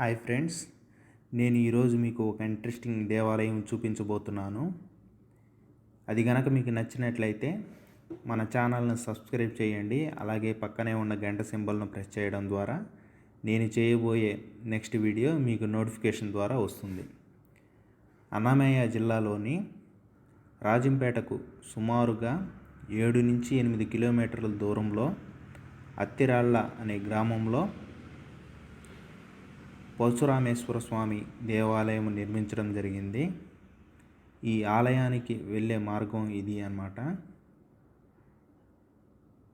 Hi friends నేను ఈరోజు మీకు ఒక ఇంట్రెస్టింగ్ దేవాలయం చూపించబోతున్నాను. అది గనక మీకు నచ్చినట్లయితే మన ఛానల్ని సబ్స్క్రైబ్ చేయండి అలాగే పక్కనే ఉన్న గంట సింబల్ను ప్రెస్ చేయడం ద్వారా నేను చేయబోయే నెక్స్ట్ వీడియో మీకు నోటిఫికేషన్ ద్వారా వస్తుంది. అన్నమయ్య జిల్లాలోని రాజంపేటకు సుమారుగా ఏడు నుంచి ఎనిమిది కిలోమీటర్ల దూరంలో అత్తిరాళ్ళ అనే గ్రామంలో పరశురామేశ్వర స్వామి దేవాలయం నిర్మించడం జరిగింది. ఈ ఆలయానికి వెళ్ళే మార్గం ఇది అన్నమాట.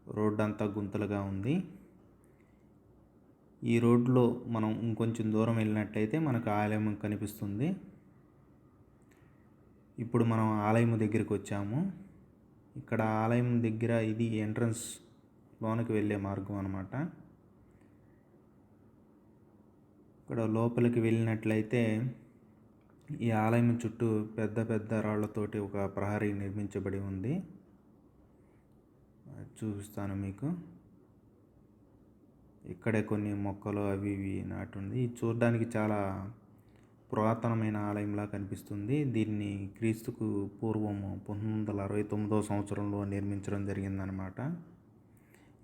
రోడ్డు అంతా గుంతలుగా ఉంది. ఈ రోడ్లో మనం ఇంకొంచెం దూరం వెళ్ళినట్టయితే మనకు ఆలయం కనిపిస్తుంది. ఇప్పుడు మనం ఆలయం దగ్గరికి వచ్చాము. ఇక్కడ ఆలయం దగ్గర ఇది ఎంట్రన్స్ లోనికి వెళ్ళే మార్గం అన్నమాట. ఇక్కడ లోపలికి వెళ్ళినట్లయితే ఈ ఆలయం చుట్టూ పెద్ద పెద్ద రాళ్ళతోటి ఒక ప్రహరీ నిర్మించబడి ఉంది. చూపిస్తాను మీకు. ఇక్కడే కొన్ని మొక్కలు అవి ఇవి నాటుంది. ఇది చూడడానికి చాలా పురాతనమైన ఆలయంలా కనిపిస్తుంది. దీన్ని క్రీస్తుకు పూర్వం పంతొమ్మిది వందల అరవై తొమ్మిదో సంవత్సరంలో నిర్మించడం జరిగిందనమాట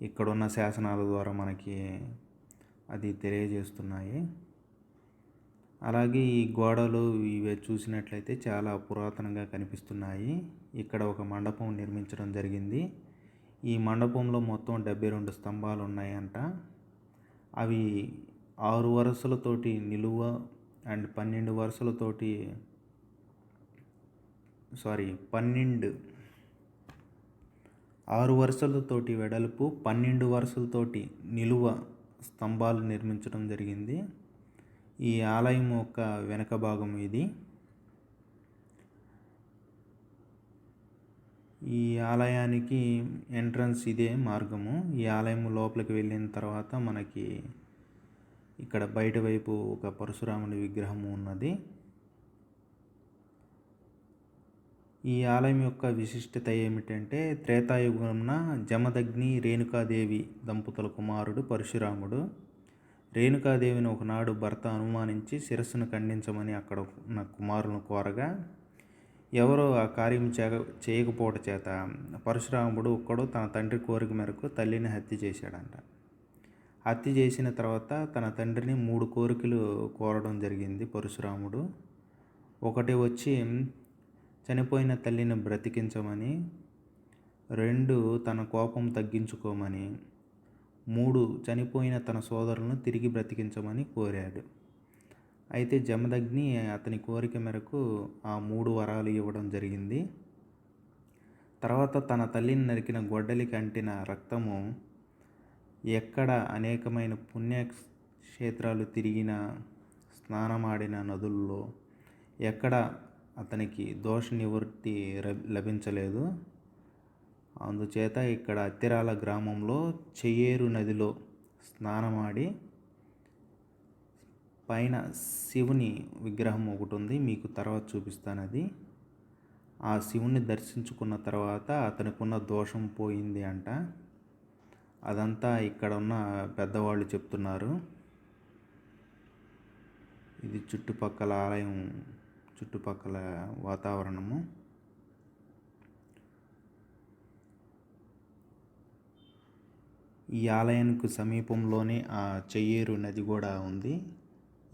ఇక్కడున్న శాసనాల ద్వారా మనకి అది తెలియజేస్తున్నాయి. అలాగే ఈ గోడలు ఇవి చూసినట్లయితే చాలా పురాతనంగా కనిపిస్తున్నాయి. ఇక్కడ ఒక మండపం నిర్మించడం జరిగింది. ఈ మండపంలో మొత్తం డెబ్బై రెండు స్తంభాలు ఉన్నాయంట అవి ఆరు వరుసలతోటి నిలువ అండ్ పన్నెండు వరుసలతోటి సారీ పన్నెండు ఆరు వరుసలతోటి వెడల్పు పన్నెండు వరుసలతోటి నిలువ స్తంభాలు నిర్మించడం జరిగింది. ఈ ఆలయం యొక్క వెనక భాగం ఇది. ఈ ఆలయానికి ఎంట్రన్స్ ఇదే మార్గము. ఈ ఆలయం లోపలికి వెళ్ళిన తర్వాత మనకి ఇక్కడ బయట వైపు ఒక పరశురాముని విగ్రహము ఉన్నది. ఈ ఆలయం యొక్క విశిష్టత ఏమిటంటే త్రేతాయుగంన జమదగ్ని రేణుకాదేవి దంపతుల కుమారుడు పరశురాముడు. రేణుకాదేవిని ఒకనాడు భర్త అనుమానించి శిరస్సును ఖండించమని అక్కడ ఉన్న కుమారులను కోరగా ఎవరో ఆ కార్యం చేయ చేయకపోవట చేత పరశురాముడు ఒక్కడు తన తండ్రి కోరిక మేరకు తల్లిని హత్య చేశాడంట. హత్య చేసిన తర్వాత తన తండ్రిని మూడు కోరికలు కోరడం జరిగింది పరశురాముడు. ఒకటి వచ్చి చనిపోయిన తల్లిని బ్రతికించమని రెండు తన కోపం తగ్గించుకోమని మూడు చనిపోయిన తన సోదరులను తిరిగి బ్రతికించమని కోరాడు. అయితే జమదగ్ని అతని కోరిక మేరకు ఆ మూడు వరాలు ఇవ్వడం జరిగింది. తర్వాత తన తల్లిని నరికిన గొడ్డలికి అంటిన రక్తము ఎక్కడ అనేకమైన పుణ్యక్షేత్రాలు తిరిగిన స్నానమాడిన నదుల్లో ఎక్కడ అతనికి దోష నివృత్తి లభించలేదు. అందుచేత ఇక్కడ అత్తిరాల గ్రామంలో చెయ్యేరు నదిలో స్నానమాడి పైన శివుని విగ్రహం ఒకటి ఉంది మీకు తర్వాత చూపిస్తాను అది. ఆ శివుని దర్శించుకున్న తర్వాత అతనికున్న దోషం పోయింది అంట. అదంతా ఇక్కడ ఉన్న పెద్దవాళ్ళు చెప్తున్నారు. ఇది చుట్టుపక్కల ఆలయం చుట్టుపక్కల వాతావరణము. ఈ ఆలయానికి సమీపంలోనే ఆ చెయ్యేరు నది కూడా ఉంది.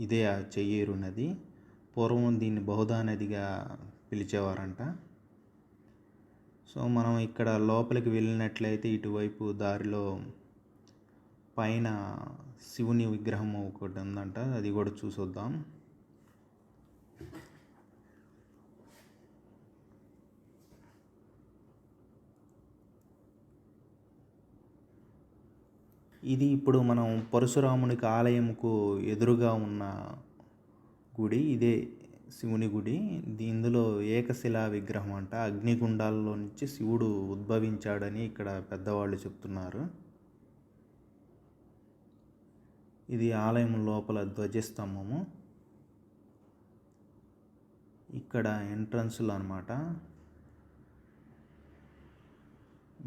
ఇదే ఆ చెయ్యేరు నది. పూర్వం దీన్ని బహుదా నదిగా పిలిచేవారంట. సో మనం ఇక్కడ లోపలికి వెళ్ళినట్లయితే ఇటువైపు దారిలో పైన శివుని విగ్రహం ఒకటి ఉందంట. అది కూడా చూసొద్దాం. ఇది ఇప్పుడు మనం పరశురామునికి ఆలయంకు ఎదురుగా ఉన్న గుడి ఇదే శివుని గుడి. ఇందులో ఏకశిలా విగ్రహం అంట. అగ్నిగుండాల్లో నుంచి శివుడు ఉద్భవించాడని ఇక్కడ పెద్దవాళ్ళు చెప్తున్నారు. ఇది ఆలయం లోపల ధ్వజస్తంభము. ఇక్కడ ఎంట్రన్స్లో అనమాట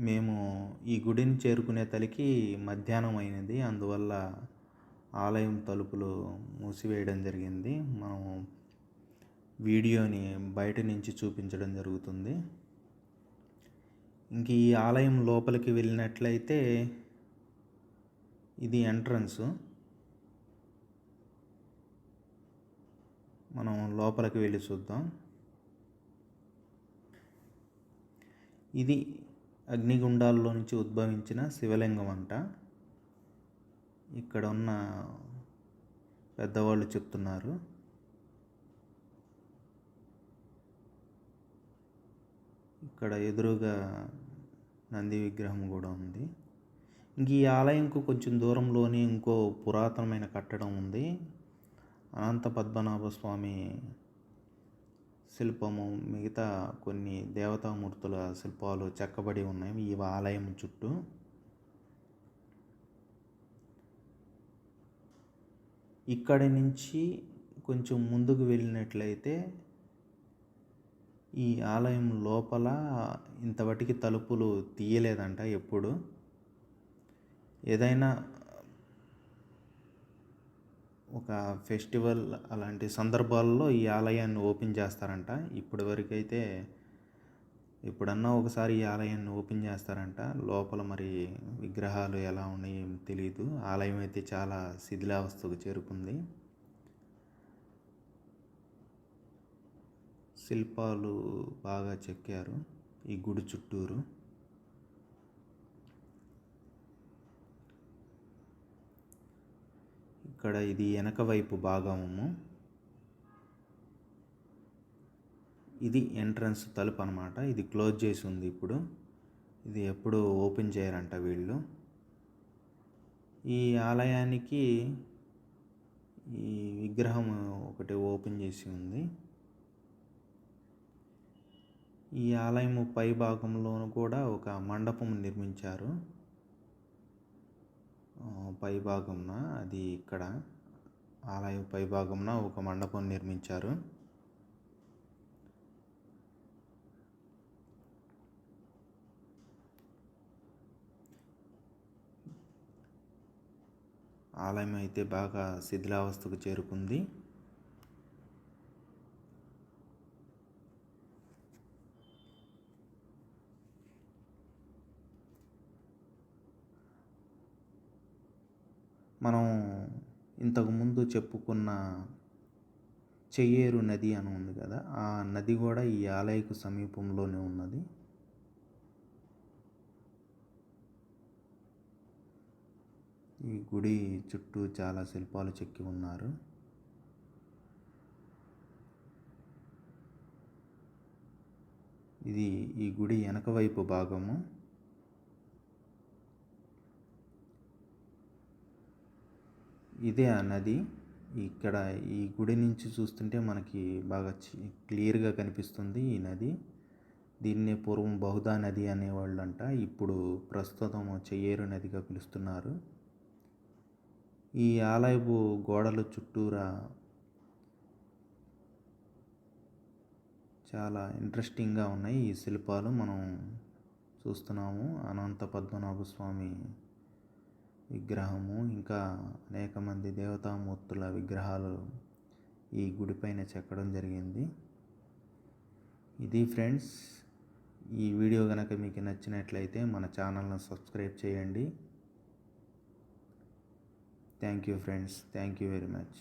మేము ఈ గుడిని చేరుకునే తలికి మధ్యాహ్నం అయినది. అందువల్ల ఆలయం తలుపులు మూసివేయడం జరిగింది. మనం వీడియోని బయట నుంచి చూపించడం జరుగుతుంది. ఇంక ఈ ఆలయం లోపలికి వెళ్ళినట్లయితే ఇది ఎంట్రన్స్. మనం లోపలికి వెళ్ళి చూద్దాం. ఇది అగ్నిగుండాల్లో నుంచి ఉద్భవించిన శివలింగం అంట ఇక్కడ ఉన్న పెద్దవాళ్ళు చెప్తున్నారు. ఇక్కడ ఎదురుగా నంది విగ్రహం కూడా ఉంది. ఇంక ఈ ఆలయంకు కొంచెం దూరంలోనే ఇంకో పురాతనమైన కట్టడం ఉంది. అనంత పద్మనాభ స్వామి శిల్పము మిగతా కొన్ని దేవతామూర్తుల శిల్పాలు చెక్కబడి ఉన్నాయి. ఈ ఆలయం చుట్టూ. ఇక్కడి నుంచి కొంచెం ముందుకు వెళ్ళినట్లయితే ఈ ఆలయం లోపల ఇంతవటికి తలుపులు తీయలేదంట ఎప్పుడు. ఏదైనా ఒక ఫెస్టివల్ అలాంటి సందర్భాల్లో ఈ ఆలయాన్ని ఓపెన్ చేస్తారంట. ఇప్పటి వరకు అయితే ఎప్పుడన్నా ఒకసారి ఈ ఆలయాన్ని ఓపెన్ చేస్తారంట. లోపల మరి విగ్రహాలు ఎలా ఉన్నాయో తెలియదు ఆలయం అయితే చాలా శిథిలావస్థకు చేరుకుంది. శిల్పాలు బాగా చెక్కారు. ఈ గుడి చుట్టూరు ఇక్కడ ఇది వెనక వైపు భాగము. ఇది ఎంట్రన్స్ తలుపు అనమాట ఇది క్లోజ్ చేసి ఉంది ఇప్పుడు. ఇది ఎప్పుడు ఓపెన్ చేయరంట వీళ్ళు. ఈ ఆలయానికి ఈ విగ్రహం ఒకటి ఓపెన్ చేసి ఉంది. ఈ ఆలయము పై భాగంలోనూ కూడా ఒక మండపం నిర్మించారు. పై భాగంన అది ఇక్కడ ఆలయం పై భాగంన ఒక మండపం నిర్మించారు. ఆలయం అయితే బాగా శిథిలావస్థకు చేరుకుంది. మనం ఇంతకుముందు చెప్పుకున్న చెయ్యేరు నది అని ఉంది కదా ఆ నది కూడా ఈ ఆలయకు సమీపంలోనే ఉన్నది. ఈ గుడి చుట్టూ చాలా శిల్పాలు చెక్కి ఉన్నారు. ఇది ఈ గుడి వెనక వైపు భాగము. ఇదే ఆ నది ఇక్కడ ఈ గుడి నుంచి చూస్తుంటే మనకి బాగా క్లియర్గా కనిపిస్తుంది ఈ నది. దీన్నే పూర్వం బహుదా నది అనేవాళ్ళంట ఇప్పుడు ప్రస్తుతం చెయ్యేరు నదిగా పిలుస్తున్నారు. ఈ ఆలయపు గోడల చుట్టూరా చాలా ఇంట్రెస్టింగ్గా ఉన్నాయి ఈ శిల్పాలు. మనం చూస్తున్నాము అనంత పద్మనాభ స్వామి విగ్రహము ఇంకా అనేక మంది దేవతామూర్తుల విగ్రహాలు ఈ గుడిపైన చెక్కడం జరిగింది. ఇది ఫ్రెండ్స్ ఈ వీడియో కనుక మీకు నచ్చినట్లయితే మన ఛానల్ను సబ్స్క్రైబ్ చేయండి. Thank you friends thank you very much.